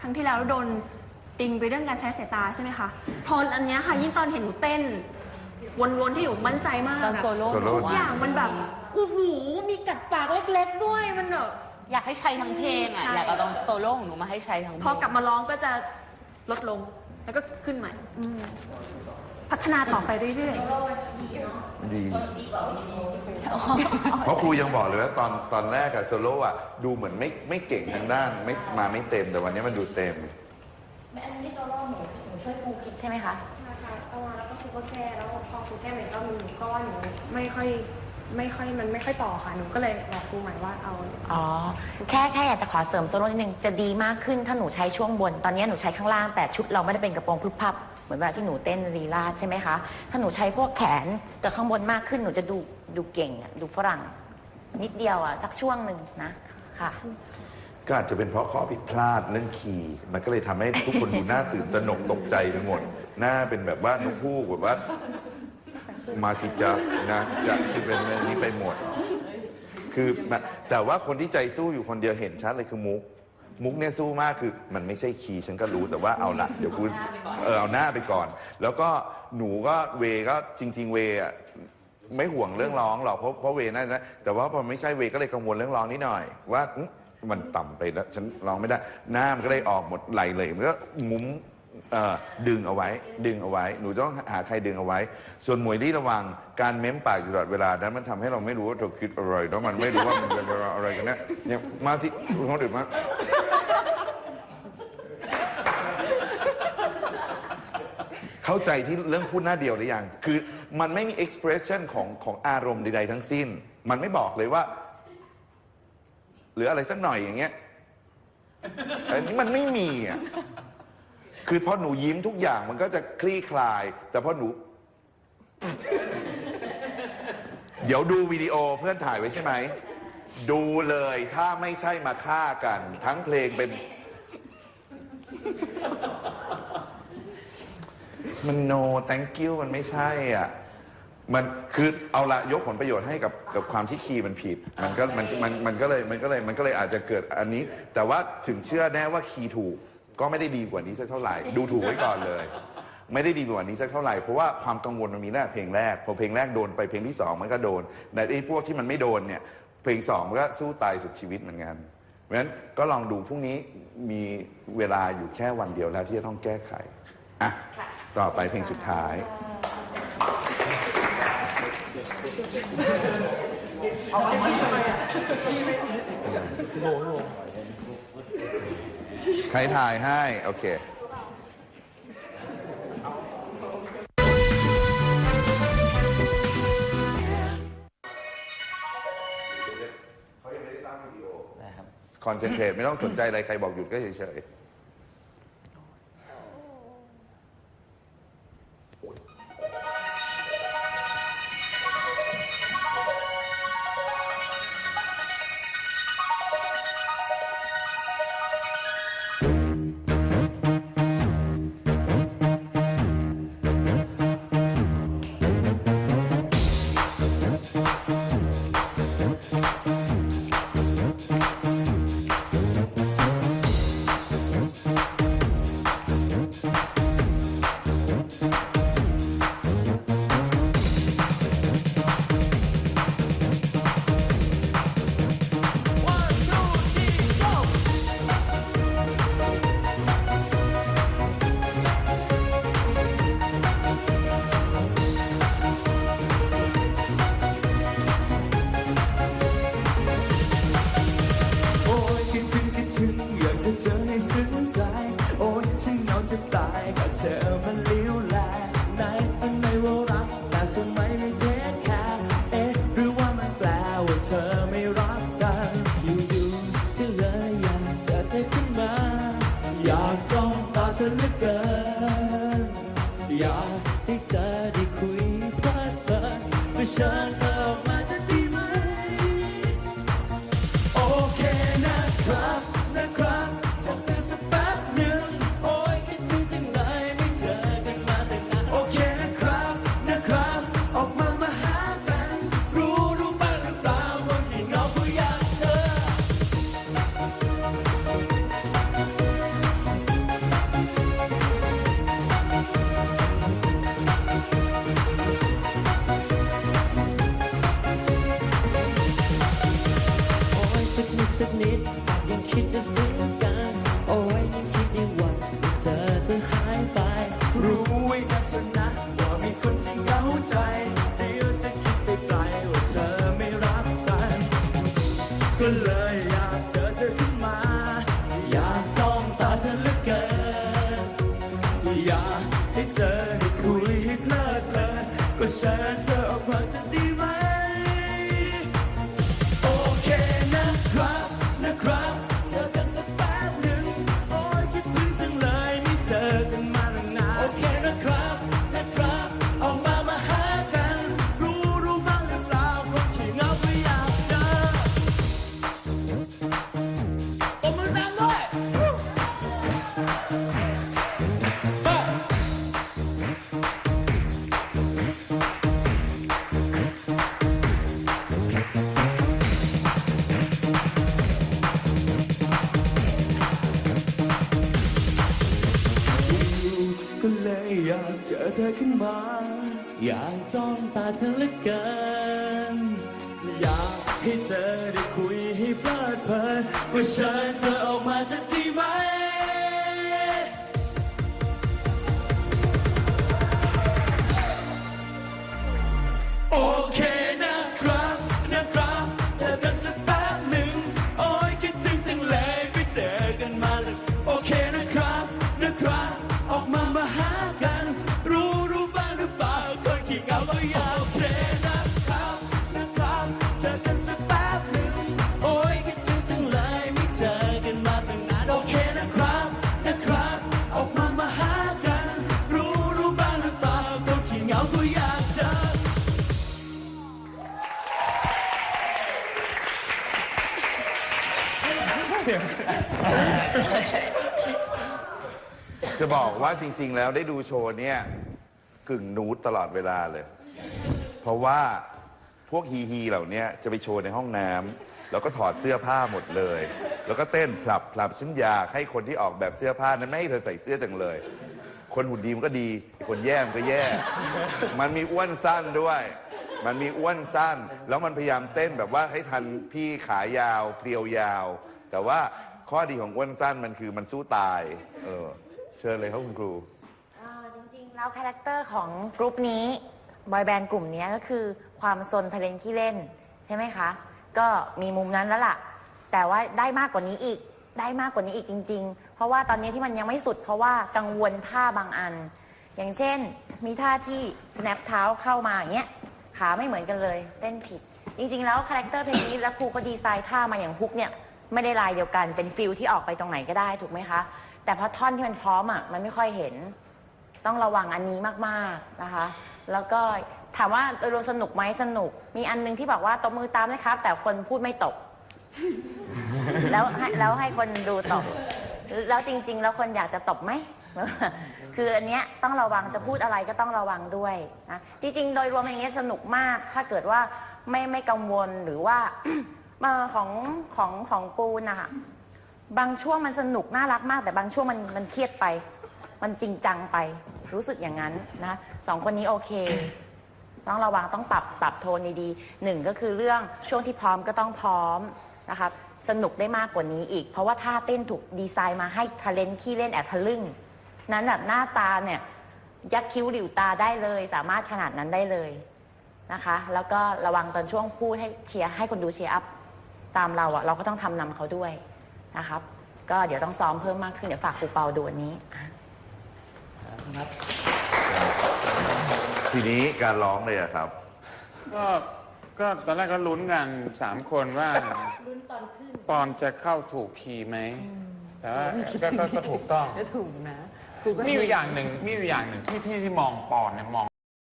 ครั้งที่แล้วโดนติงไปเรื่องการใช้สายตาใช่ไหมคะ พออันเนี้ยค่ะ ยิ่งตอนเห็นหนูเต้น วนๆที่หนูมั่นใจมากตอนอะโซโล่โซโล่ ทุกอย่างมันแบบโอ้โหมีกัดปากเล็กๆด้วยมันแบบ อยากให้ใช้ทั้งเพลงอะ ใช่ อยากเอาตอนโซโล่ของหนูมาให้ใช้ทั้งเพลง พอกลับมาร้องก็จะลดลง แล้วก็ขึ้นใหม่อืมพัฒนาต่อไปเรื่อยๆดีเพราะครูยังบอกเลยว่าตอนตอนแรกอะโซโล่อะดูเหมือนไม่ไม่เก่งทางด้านไม่มาไม่เต็มแต่วันนี้มันดูเต็มอันนี้โซโล่หนูหนูช่วยครูคิดใช่ไหมคะนะคะเอามาแล้วก็ครูก็แก้แล้วพอครูแก้ใหม่ก็หนูก็ว่าหนูไม่ค่อย ไม่ค่อยมันไม่ค่อยต่อค่ะหนูก็เลยบอกครูใหม่ว่าเอาอ๋อ แค่แค่อยากจะขอเสริมโซโล่นิดนึงจะดีมากขึ้นถ้าหนูใช้ช่วงบน ตอนนี้หนูใช้ข้างล่างแต่ชุดเราไม่ได้เป็นกระโปรงพึบพับเหมือนเวลาที่หนูเต้นรีลาดใช่ไหมคะ ถ้าหนูใช้พวกแขนกับข้างบนมากขึ้นหนูจะดูดูเก่งอะดูฝรั่ง นิดเดียวอะสักช่วงหนึ่งนะค่ะ ก็อาจจะเป็นเพราะข้อผิดพลาดเรื่องคีย์มันก็เลยทำให้ทุกคนดูหน้าตื่นตระหนกตกใจไปหมด หน้าเป็นแบบว่านกฮูกแบบว่า มาสิจะนะจะคือเป็นอย่างนี้ไปหมด คือแต่ว่าคนที่ใจสู้อยู่คนเดียวเห็นชัดเลยคือมุก มุกเนี่ยสู้มากคือมันไม่ใช่คีย์ฉันก็รู้แต่ว่าเอาละเดี๋ยวคุณเออเอาหน้าไปก่อน แล้วก็หนูก็เวก็จริง ๆ เวอะไม่ห่วงเรื่องร้องหรอกเพราะเพราะเวนั่นนะแต่ว่าพอไม่ใช่เวก็เลยกังวลเรื่องร้องนิดหน่อย ว่ามันต่ำไปแล้วฉันร้องไม่ได้หน้ามันก็เลยออกหมดไหลเลยมันก็มุ้ม เอ่อดึงเอาไว้ ดึงเอาไว้ หนูต้องหาใครดึงเอาไว้ ส่วนหมวยที่ระวังการเม้มปากอยู่ตลอดเวลานั้นมันทำให้เราไม่รู้ว่าเราคิดอะไรแล้วมันไม่รู้ว่ามันเป็นอะไรกันนะเนี่ยมาสิคุณคนอื่นมาเข้าใจที่เรื่องพูดหน้าเดียวหรือยังคือมันไม่มี expression ของของอารมณ์ใดๆทั้งสิ้น มันไม่บอกเลยว่า หรืออะไรสักหน่อยอย่างเงี้ยอันนี้มันไม่มีอะ คือพอหนูยิ้มทุกอย่างมันก็จะคลี่คลาย แต่พอหนู เดี๋ยวดูวิดีโอเพื่อนถ่ายไว้ใช่ไหม ดูเลยถ้าไม่ใช่มาฆ่ากัน ทั้งเพลงเป็น มัน no thank you มันไม่ใช่อะ มันคือเอาละยกผลประโยชน์ให้กับกับความที่คีย์มันผิด มันก็มันมันมันก็เลยมันก็เลยมันก็เลยอาจจะเกิดอันนี้ แต่ว่าถึงเชื่อแน่ว่าคีย์ถูก ก็ไม่ได้ดีกว่านี้สักเท่าไหร่ ดูถูกไว้ก่อนเลย ไม่ได้ดีกว่านี้สักเท่าไหร่เพราะว่าความกังวลมันมีแน่เพลงแรกพอเพลงแรกโดนไปเพลงที่สองมันก็โดนแต่ไอ้พวกที่มันไม่โดนเนี่ยเพลงสองมันก็สู้ตายสุดชีวิตเหมือนกันเพราะฉะนั้นก็ลองดูพรุ่งนี้มีเวลาอยู่แค่วันเดียวแล้วที่จะต้องแก้ไขอะต่อไปเพลงสุดท้ายใครถ่ายให้โอ เคเขายังไม่ได้ตั้งวิดีโอคอนเซนเทรตไม่ต้องสนใจอะไร ใครบอกหยุดก็เฉยๆ 假装打成一根，也的真。 ก็เลยอยากเจอเธอขึ้นมา อยากจ้องตาเธอเหลือเกิน อยากให้เธอได้คุยให้เพลิดเพลินก็เชิญเธอออกมาจะดีไหม โอเคนะครับ อเธอขึ้นมา อยากจ้องตาเธอเหลือเกิน อยากให้เธอได้คุยให้เพลิดเพลินว่าเชิญเธอออกมาจะดีไหม จะบอกว่าจริง ๆ แล้วได้ดูโชว์เนี่ยกึ่งนูดตลอดเวลาเลย เพราะว่าพวกฮีฮีเหล่านี้จะไปโชว์ในห้องน้ำแล้วก็ถอดเสื้อผ้าหมดเลย แล้วก็เต้นพลับพลับฉันอยากให้คนที่ออกแบบเสื้อผ้านั้นไม่ให้เธอใส่เสื้อจังเลย คนหุ่นดีมันก็ดี คนแย่มันก็แย่ มันมีอ้วนสั้นด้วย มันมีอ้วนสั้น แล้วมันพยายามเต้นแบบว่าให้ทันพี่ขายาว เพรียวยาว แต่ว่าข้อดีของอ้วนสั้นมันคือมันสู้ตาย เออ เชิญเลยครับคุณครูอ่าจริงๆ แล้วคาแรคเตอร์ของกรุ๊ปนี้บอยแบนด์กลุ่มนี้ก็คือความซนทะเลนขี้เล่น ใช่ไหมคะ ก็มีมุมนั้นแล้วล่ะ แต่ว่าได้มากกว่านี้อีกได้มากกว่านี้อีกจริง ๆ เพราะว่าตอนนี้ที่มันยังไม่สุด เพราะว่ากังวลท่าบางอัน อย่างเช่น มีท่าที่ snap เท้าเข้ามาอย่างเงี้ยขาไม่เหมือนกันเลยเต้นผิด จริงๆ แล้วคาแรคเตอร์เพลงนี้แล้วครูก็ดีไซน์ท่ามาอย่างฮุกเนี่ย ไม่ได้ลายเดียวกัน เป็นฟิลที่ออกไปตรงไหนก็ได้ถูกไหมคะ แต่พอท่อนที่มันพร้อมอะมันไม่ค่อยเห็น ต้องระวังอันนี้มากๆนะคะ แล้วก็ถามว่าโดยรวมสนุกไหมสนุก มีอันหนึงที่บอกว่าตบมือตามนะครับ แต่คนพูดไม่ตบแล้วให้แล้วให้คนดูตบแล้วจริง ๆ แล้วคนอยากจะตบไหม คืออันเนี้ยต้องระวังจะพูดอะไรก็ต้องระวังด้วยนะจริง ๆ โดยรวมอย่างเงี้ยสนุกมาก ถ้าเกิดว่าไม่ไม่กังวลหรือว่า เอ่อของของของปูนนะคะบางช่วงมันสนุกน่ารักมาก แต่บางช่วงมันมันเครียดไป มันจริงจังไป รู้สึกอย่างนั้นนะสองคนนี้โอเค ต้องระวังต้องปรับปรับโทนดีๆหนึ่งก็คือเรื่องช่วงที่พร้อมก็ต้องพร้อมนะครับสนุกได้มากกว่านี้อีก เพราะว่าท่าเต้นถูกดีไซน์มาให้ทะเลนขี้เล่นแอบทะลึ่ง นั้นแบบหน้าตาเนี่ย ยักคิ้วหลิวตาได้เลย สามารถขนาดนั้นได้เลยนะคะ แล้วก็ระวังตอนช่วงพูดให้เชียร์ให้คนดูเชียร์อัพ ตามเราอะเราก็ต้องทำนำเขาด้วยนะครับ ก็เดี๋ยวต้องซ้อมเพิ่มมากขึ้น เดี๋ยวฝากครูเปาดูอันนี้อะทีนี้การร้องเลยอะครับ ก็ก็ตอนแรกก็ลุ้นกันสามคนว่าปอนจะเข้าถูกคีย์ไหมแต่ว่าก็ก็ก็ถูกต้อง จะถูกนะมีอยู่อย่างหนึ่งมีอยู่อย่างหนึ่งที่ที่ที่มองปอนเนี่ยมอง